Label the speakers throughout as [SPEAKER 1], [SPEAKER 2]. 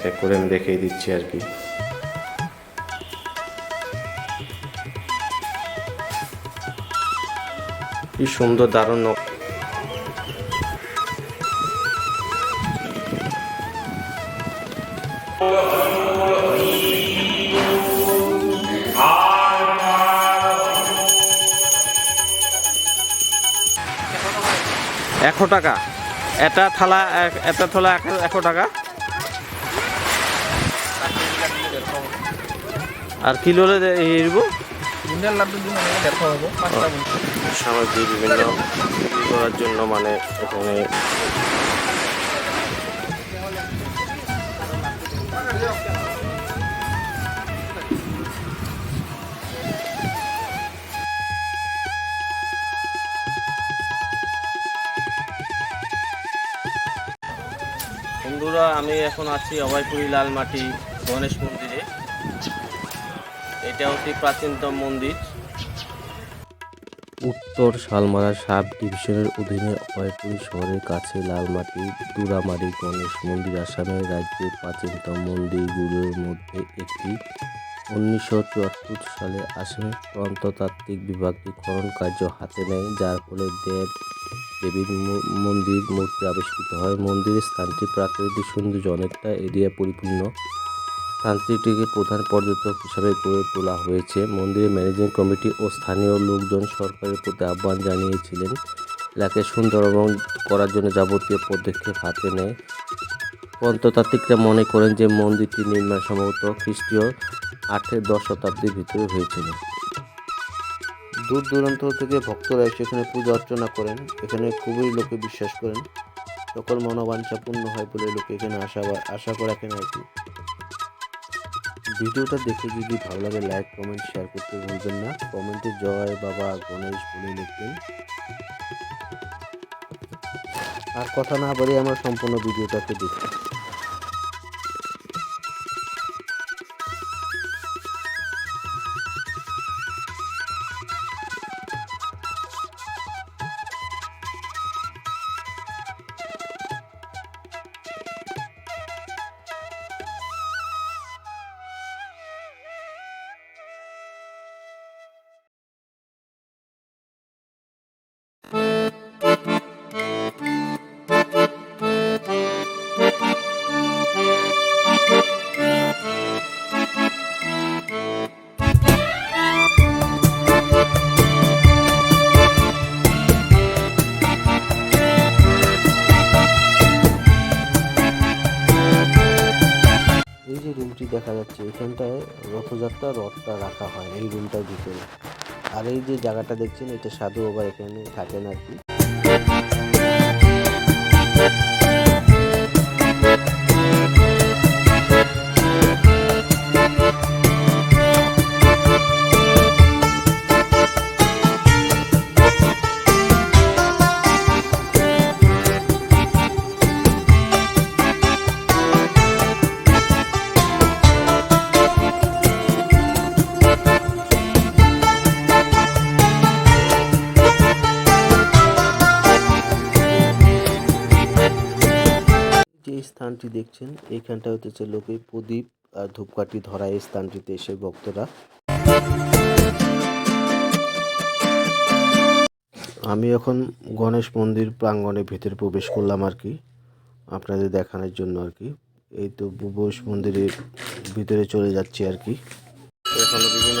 [SPEAKER 1] এক এক করে আমি দেখিয়ে দিচ্ছি আর কি। কি সুন্দর দারুণ একশো টাকা। এটা থালা এটা থালা এক- একশো টাকা।
[SPEAKER 2] হব পাঁচটা বুন্দি
[SPEAKER 1] সামগ্রী বিভিন্ন বিক্রি করার জন্য মানে এখানে বন্ধুরা আমি এখন আছি অভয়পুরি লালমাটি গণেশ মন্দিরে। এটা অতি প্রাচীনতম মন্দির। উত্তর শালমারা সাব ডিভিশনের অধীনে অভয়পুর শহরের কাছে লালমাটি, দুরামারি গণেশ মন্দির আসামের রাজ্যের প্রাচীনতম মন্দিরগুলোর মধ্যে একটি। উনিশশো চুয়াত্তর সালে আসামের প্রন্ততাত্ত্বিক বিভাগটি খনন কার্য হাতে নেয়, যার ফলে দেব দেবীর মন্দির মূর্তি আবিষ্কৃত হয়। মন্দিরের স্থানটি প্রাকৃতিক সৌন্দর্য অনেকটা এরিয়া পরিপূর্ণ। স্থানটিকে প্রধান পর্যটক হিসাবে গড়ে তোলা হয়েছে। মন্দিরের ম্যানেজিং কমিটি ও স্থানীয় লোকজন সরকারের প্রতি আহ্বান জানিয়েছিলেন এলাকাকে সুন্দর এবং করার জন্য যাবতীয় পদক্ষেপ হাতে নেয়। প্রত্নতাত্ত্বিকরা মনে করেন যে মন্দিরটি নির্মাণ সম্ভবত খ্রিস্টীয় আটের দশ শতাব্দীর ভিতরে হয়েছিল।
[SPEAKER 3] দূর দূরান্ত থেকে ভক্তরা এসে এখানে পূজা অর্চনা করেন। এখানে খুবই লোকে বিশ্বাস করেন। সকল মনোবাঞ্ছা পূর্ণ হয় বলে লোকে এখানে আশা আশা করে রাখেন আর কি। ভিডিওটা দেখে যদি ভালো লাগে লাইক কমেন্ট শেয়ার করতে ভুলবেন না। কমেন্টে জয় বাবা গণেশ বলে লিখবেন। আর কথা না বলে আমার সম্পূর্ণ ভিডিওটাকে দেখি দেখা যাচ্ছে, এখানটায় রথযাত্রা রথটা রাখা হয় এই রুমটার ভিতরে। আর এই যে জায়গাটা দেখছেন, এটা সাধু বাবা এখানে থাকেন আর কি। দেখছেন এইখানটা হচ্ছে লোকে প্রদীপ আর ধূপকাঠি ধরা এই স্থানটিতে এসে ভক্তরা। আমি এখন গণেশ মন্দির প্রাঙ্গণে ভেতরে প্রবেশ করলাম আর কি আপনাদের দেখানোর জন্য আর কি। এই তো গণেশ মন্দিরের ভিতরে চলে যাচ্ছি আর কি।
[SPEAKER 1] এখানে বিভিন্ন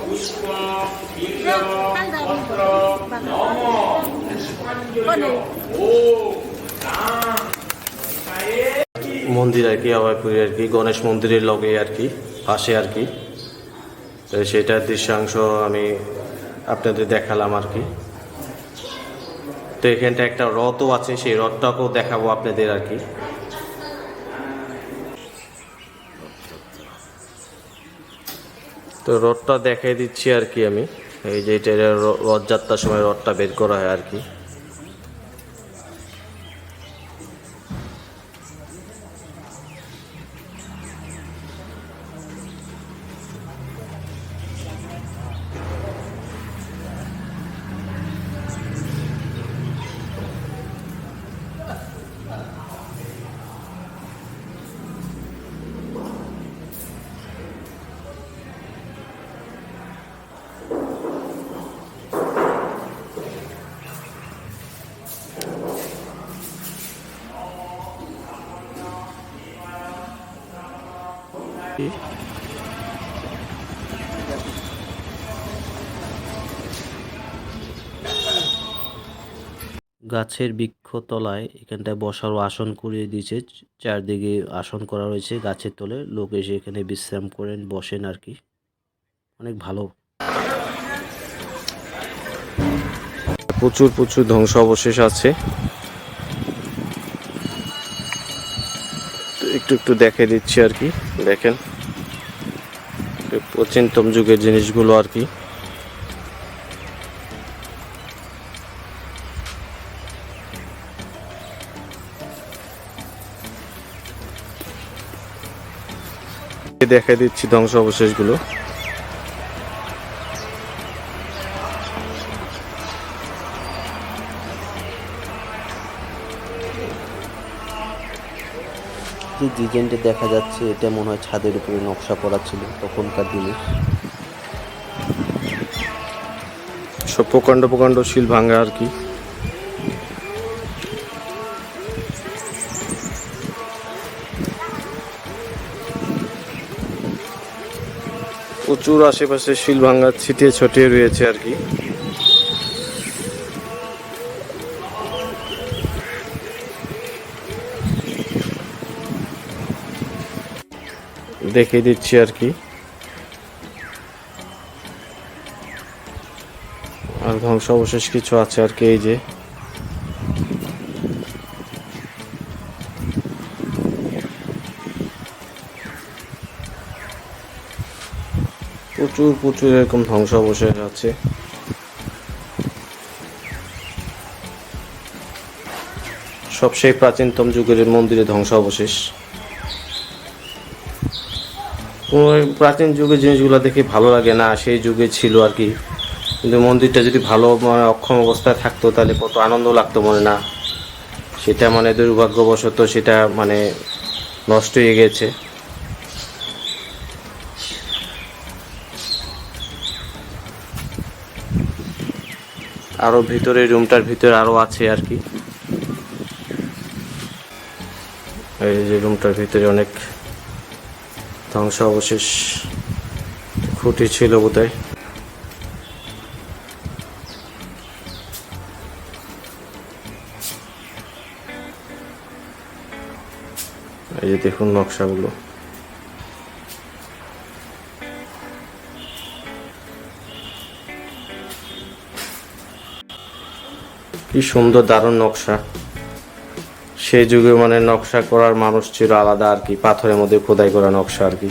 [SPEAKER 4] পুষ্প পত্র নম পুষ্পাঞ্জলি ও
[SPEAKER 3] মন্দির আর কি অভয়পুরি আর কি গণেশ মন্দিরের লগে আর কি পাশে আর কি। তো সেটার দৃশ্যাংশ আমি আপনাদের দেখালাম আর কি। তো এখানটা একটা রথও আছে, সেই রথটাকেও দেখাবো আপনাদের আর কি। তো রথটা দেখাই দিচ্ছি আর কি আমি। এই যে এটা রথযাত্রার সময় রথটা বের করা হয় আর কি।
[SPEAKER 1] গাছের বৃক্ষ তলায় এখানটায় বসার আসন করিয়ে দিয়েছে। চারদিকে আসন করা রয়েছে গাছের তলে। লোক এসে এখানে বিশ্রাম করেন বসেন আর কি অনেক ভালো।
[SPEAKER 3] প্রচুর প্রচুর ধ্বংস অবশেষ আছে। একটু একটু দেখে দিচ্ছি আর কি দেখেন। প্রাচীনতম যুগের জিনিসগুলো আর কি। দেখা দিচ্ছি ধ্বংস অবশেষগুলো।
[SPEAKER 1] যে ডিজাইনটা দেখা যাচ্ছে, এটা মনে হয় ছাদের উপরে নকশা করা ছিল, তখনকার দিনে।
[SPEAKER 3] সব প্রকাণ্ড প্রকাণ্ড শিল ভাঙা আর কি। প্রচুর আশেপাশে শিল ভাঙা, ছিটিয়ে ছটিয়ে রয়েছে আর কি। দেখে দিচ্ছি আর কি। আর ধ্বংস অবশেষ কিছু আছে আর কি, এই যে। প্রচুর প্রচুর এরকম ধ্বংস অবশেষ আছে। সব সেই প্রাচীনতম যুগের মন্দিরে ধ্বংস অবশেষ প্রাচীন যুগের জিনিসগুলো দেখে ভালো লাগে না, সেই যুগে ছিল আর কি। কিন্তু মন্দিরটা যদি ভালো মানে অক্ষম অবস্থায় থাকতো, তাহলে কত আনন্দ লাগতো মনে না। সেটা মানে দুর্ভাগ্যবশত সেটা মানে নষ্ট হয়ে গেছে। আরও ভিতরে, রুমটার ভিতরে আরও আছে আর কি। এই যে রুমটার ভিতরে অনেক ধ্বংস অবশেষ খুঁটি ছিল বোধহয়। এই যে দেখুন নকশাগুলো। কি সুন্দর দারুণ নকশা। সেই যুগে মানে নকশা করার মানুষ ছিল আলাদা আর কি, পাথরের মধ্যে খোদাই করা নকশা আর কি।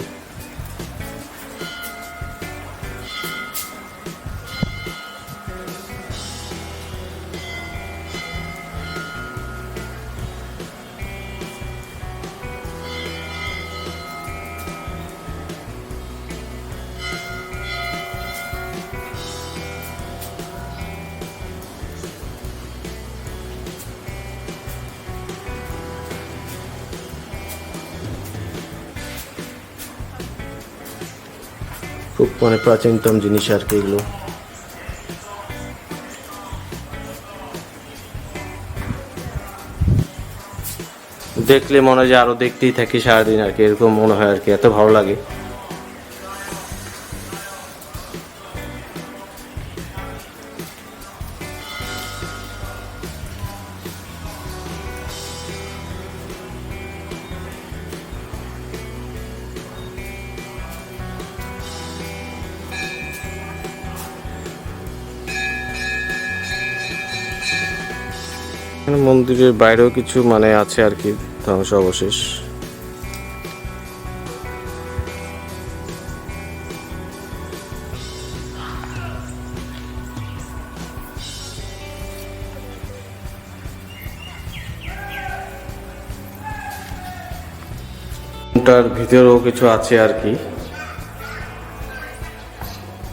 [SPEAKER 3] খুব মানে প্রাচীনতম জিনিস আর কি এগুলো। দেখলে মনে হয় যে আরও দেখতেই থাকি সারাদিন আর কি, এরকম মনে হয় আর কি, এত ভালো লাগে। এখানে মন্দিরের বাইরেও কিছু মানে আছে আর কি ধ্বংস অবশেষ তার ভিতরেও কিছু আছে আর কি।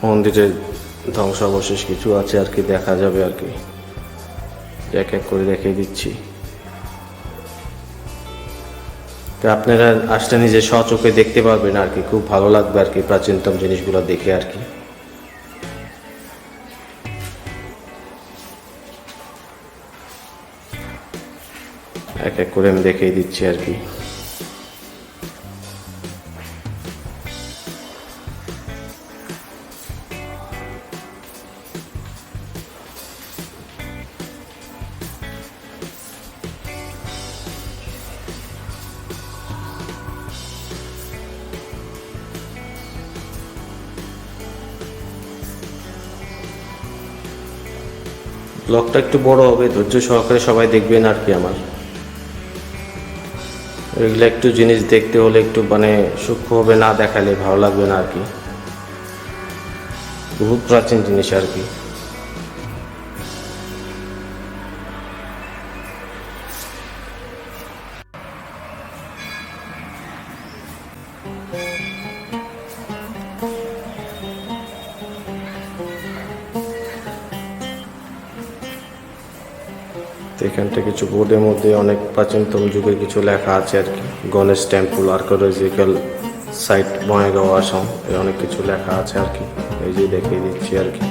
[SPEAKER 3] মন্দিরের ধ্বংস অবশেষ কিছু আছে আর কি, দেখা যাবে আর কি। এক এক করে দেখিয়ে দিচ্ছি। তো আপনারা আসলে নিজে সচোখে দেখতে পারবেন আর কি, খুব ভালো লাগবে আর কি প্রাচীনতম জিনিসগুলো দেখে আর কি। এক এক করে আমি দেখিয়ে দিচ্ছি আর কি। ব্লগটা একটু বড় হবে, ধৈর্য সহকারে সবাই দেখবেন আর কি আমার। এগুলো একটু জিনিস দেখতে হলে একটু মানে সূক্ষ্ম হবে, না দেখালে ভালো লাগবে না আর কি। বহুত প্রাচীন জিনিস আর কি। এখানটা কিছু বোর্ডের মধ্যে অনেক প্রাচীনতম যুগের কিছু লেখা আছে আর কি। Ganesh temple archaeological site, Bongaigaon Assam অনেক কিছু লেখা আছে আর কি। এই যে দেখিয়ে দিচ্ছি আর কি।